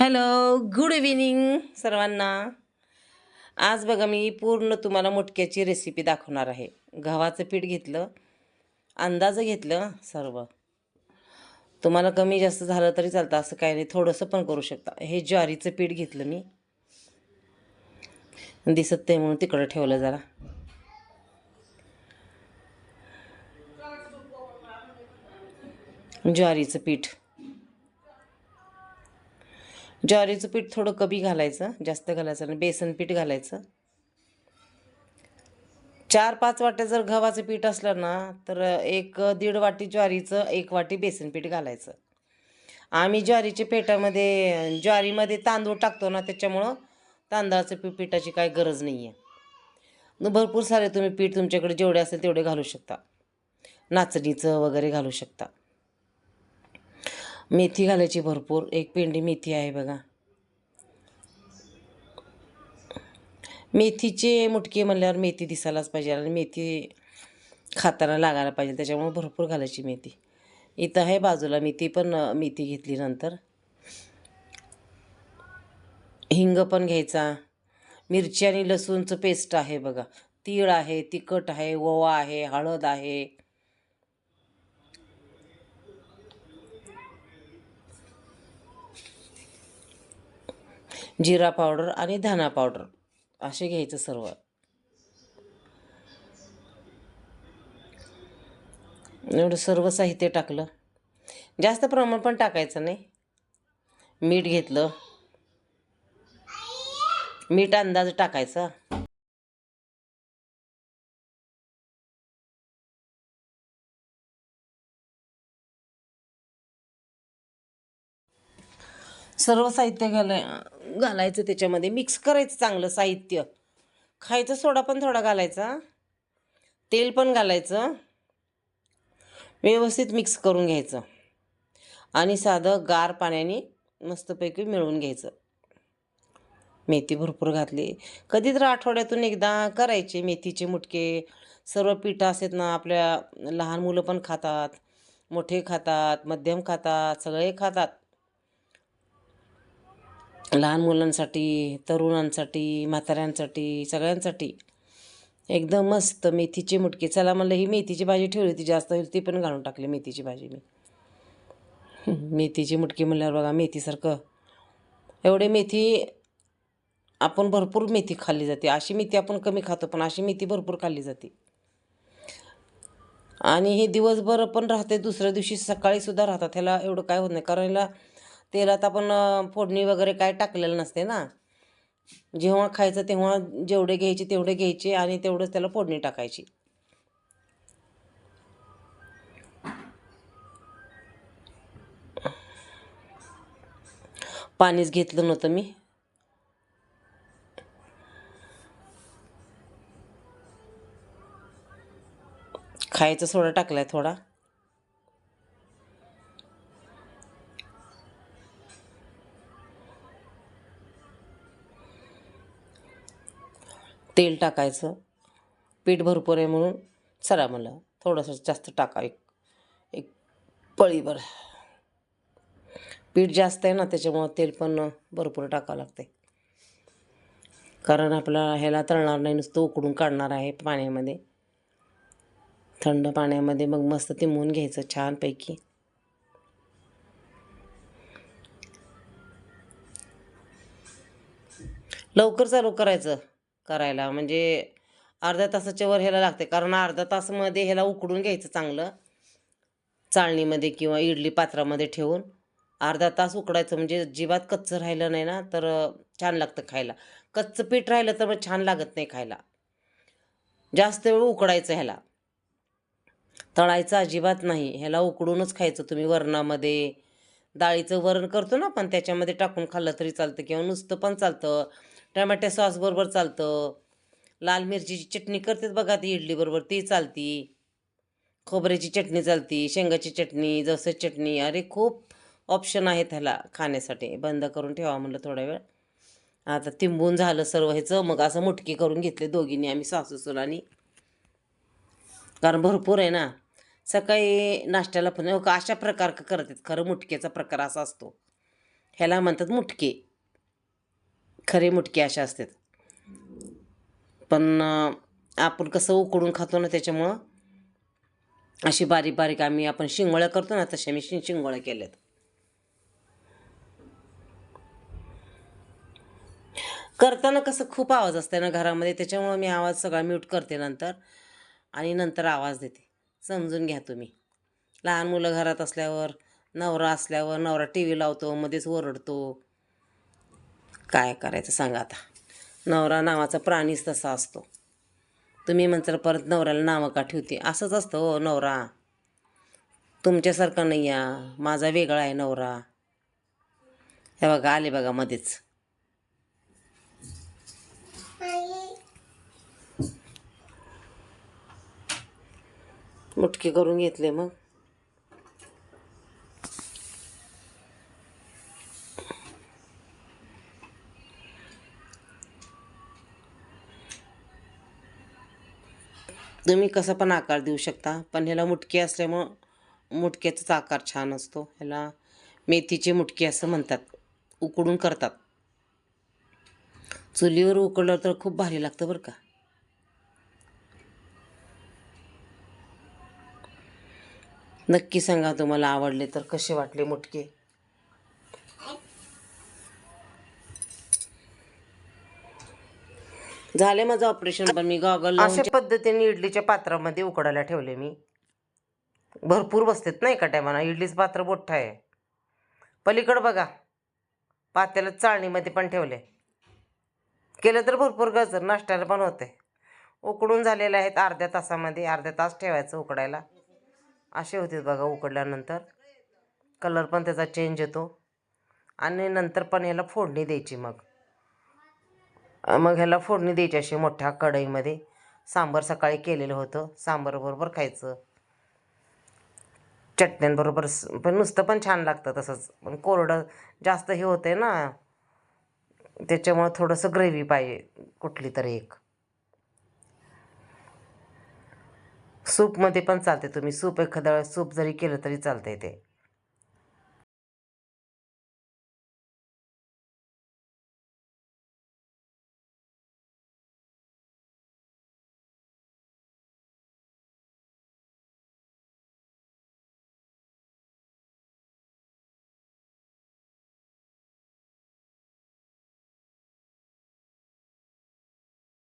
Hello good evening सर्वांना. आज बघा मी पूर्ण तुम्हाला मुटक्याची रेसिपी दाखवणार आहे. गव्हाचं पीठ घेतलं अंदाज घेतलं सर्व. तुम्हाला कमी जास्त झालं तरी चालतं असं काही नाही थोडंसं पण करू शकता. हे ज्वारीचं पीठ घेतलं मी. दिसत ते म्हणून तिकडं ठेवलं जरा. ज्वारीचं पीठ. ज्वारीचं पीठ थोडं कमी घालायचं जास्त घालायचं आणि बेसन पीठ घालायचं. चार पाच वाट्या जर गव्हाचं पीठ असलं ना तर एक दीड वाटी ज्वारीचं एक वाटी बेसन पीठ घालायचं. आम्ही ज्वारीच्या पेटामध्ये ज्वारीमध्ये तांदूळ टाकतो ना त्याच्यामुळं तांदळाचं पी पिठाची काय गरज नाही आहे भरपूर सारे तुम्ही पीठ तुमच्याकडे जेवढे असेल तेवढे घालू शकता. नाचणीचं वगैरे घालू शकता. मेथी घालायची भरपूर. एक पेंडी मेथी आहे बघा. मेथीचे मुटके म्हणल्यावर मेथी दिसायलाच पाहिजे आणि मेथी खाताना लागायला पाहिजे. त्याच्यामुळे भरपूर घालायची मेथी. इथं आहे बाजूला. मेथी पण मेथी घेतली नंतर. हिंग पण घ्यायचा. मिरची आणि लसूणचं पेस्ट आहे बघा. तीळ आहे तिखट आहे ओवा आहे हळद आहे. जिरा पावडर आणि धना पावडर. असे घ्यायचं सर्व. एवढं सर्व साहित्य टाकलं. जास्त प्रमाण पण टाकायचं नाही. मीठ घेतलं. मीठ अंदाज टाकायचा. सर्व साहित्य घालाय घालायचं त्याच्यामध्ये. मिक्स करायचं चांगलं साहित्य. खायचं सोडा पण थोडा घालायचा. तेल पण घालायचं. व्यवस्थित मिक्स करून घ्यायचं. आणि साधं गार पाण्याने मस्तपैकी मिळवून घ्यायचं. मेथी भरपूर घातली. कधी तर आठवड्यातून एकदा करायचे मेथीचे मुटके. सर्व पिठं असतात ना आपल्या लहान मुलं पण खातात मोठे खातात मध्यम खातात सगळे खातात. लहान मुलांसाठी तरुणांसाठी म्हाताऱ्यांसाठी सगळ्यांसाठी. एकदम मस्त मेथीचे मुटके. चला म्हणलं ही मेथीची भाजी ठेवली होती जास्त होईल ती पण घालून टाकली मेथीची भाजी मी. मेथीची मुटकी म्हणल्यावर बघा मेथीसारखं. एवढे मेथी आपण भरपूर मेथी खाल्ली जाते. अशी मेथी आपण कमी खातो पण अशी मेथी भरपूर खाल्ली जाते. आणि हे दिवसभर पण राहते दुसऱ्या दिवशी सकाळीसुद्धा राहतात. ह्याला एवढं काय होत नाही कारण ह्याला तेलात आपण फोडणी वगैरे काय टाकलेलं नसते ना. जेव्हा खायचं तेव्हा जेवढे घ्यायचे तेवढे घ्यायचे आणि तेवढंच त्याला फोडणी टाकायची. पाणीच घेतलं नव्हतं मी. खायचा सोडा टाकलाय थोडा. तेल टाकायचं. पीठ भरपूर आहे म्हणून चला म्हणलं थोडंसं जास्त टाका. एक एक पळीभर. पीठ जास्त आहे ना त्याच्यामुळं तेल पण भरपूर टाकावं लागते कारण आपला ह्याला तळणार नाही नुसतं उकडून काढणार आहे पाण्यामध्ये. थंड पाण्यामध्ये मग मस्त तिमून घ्यायचं छानपैकी. लवकर चालू करायचं. करायला. म्हणजे अर्ध्या तासाच्या वर ह्याला लागते. कारण अर्धा तासामध्ये ह्याला उकडून घ्यायचं चांगलं. चाळणीमध्ये किंवा इडली पात्रामध्ये ठेवून अर्धा तास उकडायचं. म्हणजे जिवात कच्चं राहिलं नाही ना तर छान लागतं खायला. कच्चं पीठ राहिलं तर मग छान लागत नाही खायला. जास्त वेळ उकडायचं ह्याला. तळायचं अजिबात नाही. ह्याला उकडूनच खायचं तुम्ही वरणामध्ये. डाळीचं वरण करतो ना पण त्याच्यामध्ये टाकून खाल्लं तरी चालतं किंवा नुसतं पण चालतं. टमॅटो सॉसबरोबर चालतं. लाल मिरचीची चटणी करतेच बघा ती इडलीबरोबर ती चालती. खोबऱ्याची चटणी चालती शेंगाची चटणी जवसाची चटणी. अरे खूप ऑप्शन आहेत ह्याला खाण्यासाठी. बंद करून ठेवा म्हणलं थोडा वेळ. आता तिंबून झालं सर्व ह्याचं मग असं मुटकी करून घेतले दोघींनी आम्ही सासू सुलानी कारण भरपूर आहे ना. सकाळी नाश्त्याला पण हो का अशा प्रकार करतात. खरं मुटक्याचा प्रकार असा असतो. ह्याला म्हणतात मुटके. खरे मुटके अशा असतात. पण आपण कसं उकडून खातो ना त्याच्यामुळं अशी बारीक बारीक आम्ही आपण शिंगोळ्या करतो ना तशा मी शिंग शिंगोळ्या केल्यात. करताना कसं खूप आवाज असते ना घरामध्ये त्याच्यामुळं मी आवाज सगळा म्यूट करते नंतर आणि नंतर आवाज देते. समजून घ्या तुम्ही. लहान मुलं घरात असल्यावर नवरा असल्यावर नवरा टी व्ही लावतो मध्येच ओरडतो. काय करायचं सांगा आता. नवरा नावाचा प्राणीच तसा असतो. तुम्ही म्हणताल परत नवऱ्याला नावं का ठेवते? असंच असतं हो नवरा. तुमच्यासारखा नाही या. माझा वेगळा आहे नवरा. हे बघा आले बघा मध्येच. मुटके करून घेतले मग. तुम्ही कसा पण आकार देऊ शकता पण ह्याला मुटके असल्यामुळं मुटक्याचाच आकार छान असतो. ह्याला मेथीचे मुटके असं म्हणतात उकडून करतात. चुलीवर उकडलं तर खूप भारी लागतं बरं का. नक्की सांगा तुम्हाला आवडले तर कसे वाटले मुटके? झाले माझं ऑपरेशन पण मी गॉगल अशा पद्धतीने इडलीच्या पात्रामध्ये उकडायला ठेवले मी. भरपूर बसतात नाही का टायमाला इडलीचं पात्र मोठं आहे. पलीकडं बघा. पात्याला चाळणीमध्ये पण ठेवले केलं तर भरपूर गजर नाश्त्याला पण होते उकडून झालेले आहेत अर्ध्या तासामध्ये. अर्ध्या तास ठेवायचं उकडायला. असे होते बघा उकडल्यानंतर. कलर पण त्याचा चेंज येतो. आणि नंतर पण ह्याला फोडणी द्यायची मग. मग ह्याला फोडणी द्यायची अशी मोठ्या कढईमध्ये. सांबर सकाळी केलेलं होतं. सांबारबरोबर खायचं. चटण्यांबरोबर स- पण नुसतं पण छान लागतं तसंच. पण कोरडं जास्त हे होतंय ना त्याच्यामुळं थोडंसं ग्रेव्ही पाहिजे कुठली तरी एक. सूपमध्ये पण चालते तुम्ही. सूप एखाद्या वेळेस सूप जरी केलं तरी चालतंय ते.